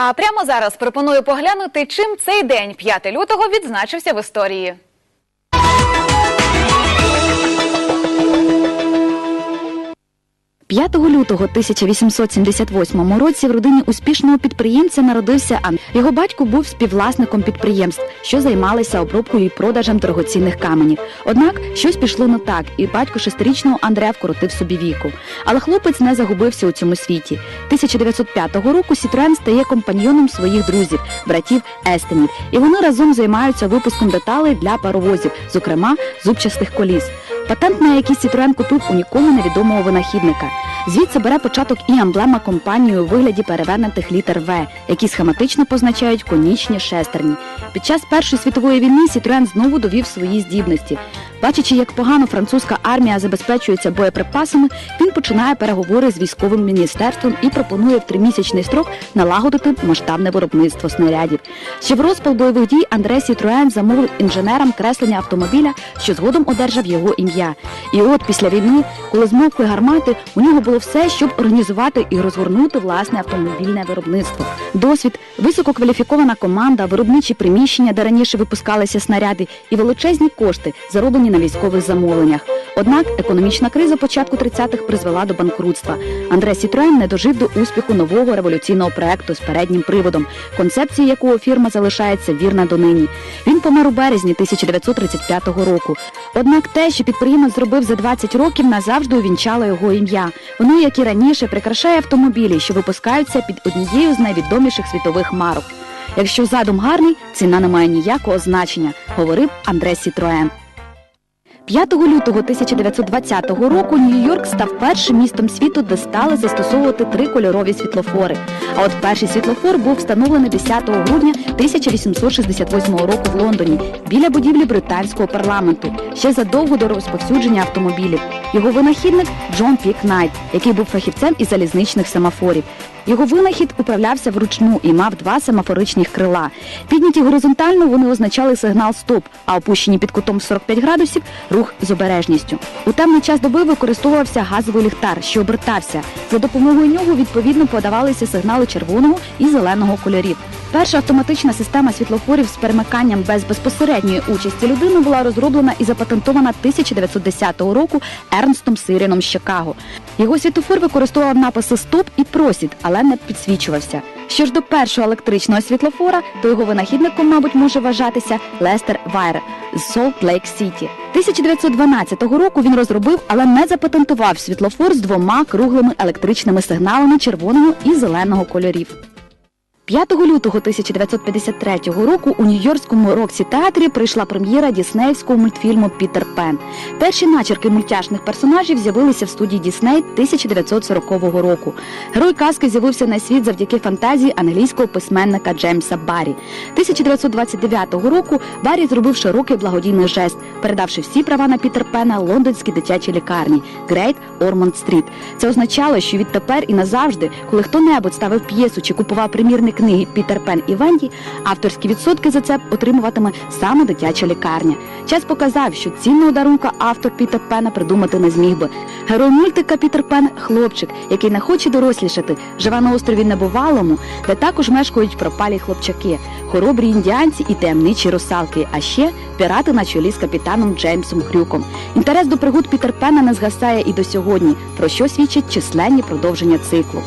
А прямо зараз пропоную поглянути, чим цей день 5 лютого відзначився в історії. «5 лютого 1878 році в родині успішного підприємця народився Ан. Його батько був співвласником підприємств, що займалися обробкою і продажем дорогоцінних каменів. Однак щось пішло не так, і батько шестирічного Андрея вкоротив собі віку. Але хлопець не загубився у цьому світі. 1905 року Сітроен стає компаньйоном своїх друзів, братів Естенів, і вони разом займаються випуском деталей для паровозів, зокрема зубчастих коліс. Патент, на який Citroen купив у нікому невідомого винахідника. Звідси бере початок і емблема компанії у вигляді перевернутих літер В, які схематично позначають конічні шестерні. Під час Першої світової війни Citroen знову довів свої здібності. Бачачи, як погано французька армія забезпечується боєприпасами, він починає переговори з військовим міністерством і пропонує в тримісячний строк налагодити масштабне виробництво снарядів. Ще в розпал бойових дій Андре Сітроен замовив інженерам креслення автомобіля, що згодом одержав його ім'я. І от після війни, коли змовкли гармати, у нього було все, щоб організувати і розгорнути власне автомобільне виробництво. Досвід, висококваліфікована команда, виробничі приміщення, де раніше випускалися снаряди, і величезні кошти, зароблені на військових замовленнях. Однак економічна криза початку 30-х призвела до банкрутства. Андре Сітроен не дожив до успіху нового революційного проекту з переднім приводом, концепції якого фірма залишається вірна донині. Він помер у березні 1935 року. Однак те, що підприємець зробив за 20 років, назавжди увінчало його ім'я. Воно, як і раніше, прикрашає автомобілі, що випускаються під однією з найвідоміших світових марок. Якщо задум гарний, ціна не має ніякого значення, говорив Андре Сітроен. 5 лютого 1920 року Нью-Йорк став першим містом світу, де стали застосовувати трикольорові світлофори. А от перший світлофор був встановлений 10 грудня 1868 року в Лондоні біля будівлі британського парламенту, ще задовго до розповсюдження автомобілів. Його винахідник Джон Пік Найт, який був фахівцем із залізничних семафорів. Його винахід управлявся вручну і мав два семафоричних крила. Підняті горизонтально вони означали сигнал стоп, а опущені під кутом 45 градусів рух з обережністю. У темний час доби використовувався газовий ліхтар, що обертався. За допомогою нього відповідно подавалися сигнали червоного і зеленого кольорів. Перша автоматична система світлофорів з перемиканням без безпосередньої участі людини була розроблена і запатентована 1910 року Ернстом Сиріном з Чикаго. Його світлофор використовував написи Стоп і просід, але не підсвічувався. Що ж до першого електричного світлофора, то його винахідником, мабуть, може вважатися Лестер Вайер з Солт Лейк Сіті. 1912 року він розробив, але не запатентував світлофор з двома круглими електричними сигналами червоного і зеленого кольорів. 5 лютого 1953 року у Нью-Йоркському Роксі театрі прийшла прем'єра діснеївського мультфільму Пітер Пен. Перші начерки мультяшних персонажів з'явилися в студії Дісней 1940 року. Герой казки з'явився на світ завдяки фантазії англійського письменника Джеймса Баррі. 1929 року Баррі зробив широкий благодійний жест, передавши всі права на Пітер Пена лондонській дитячій лікарні Great Ormond Street. Це означало, що відтепер і назавжди, коли хто-небудь ставив п'єсу чи купував примірник книги Пітер Пен і Венді, авторські відсотки за це отримуватиме саме дитяча лікарня. Час показав, що цінного дарунка автор Пітер Пена придумати не зміг би. Герой мультика Пітер Пен хлопчик, який не хоче дорослішати, живе на острові Небувалому, де також мешкають пропалі хлопчаки, хоробрі індіанці і таємничі русалки, а ще пірати на чолі з капітаном Джеймсом Хрюком. Інтерес до пригод Пітер Пена не згасає і до сьогодні, про що свідчать численні продовження циклу.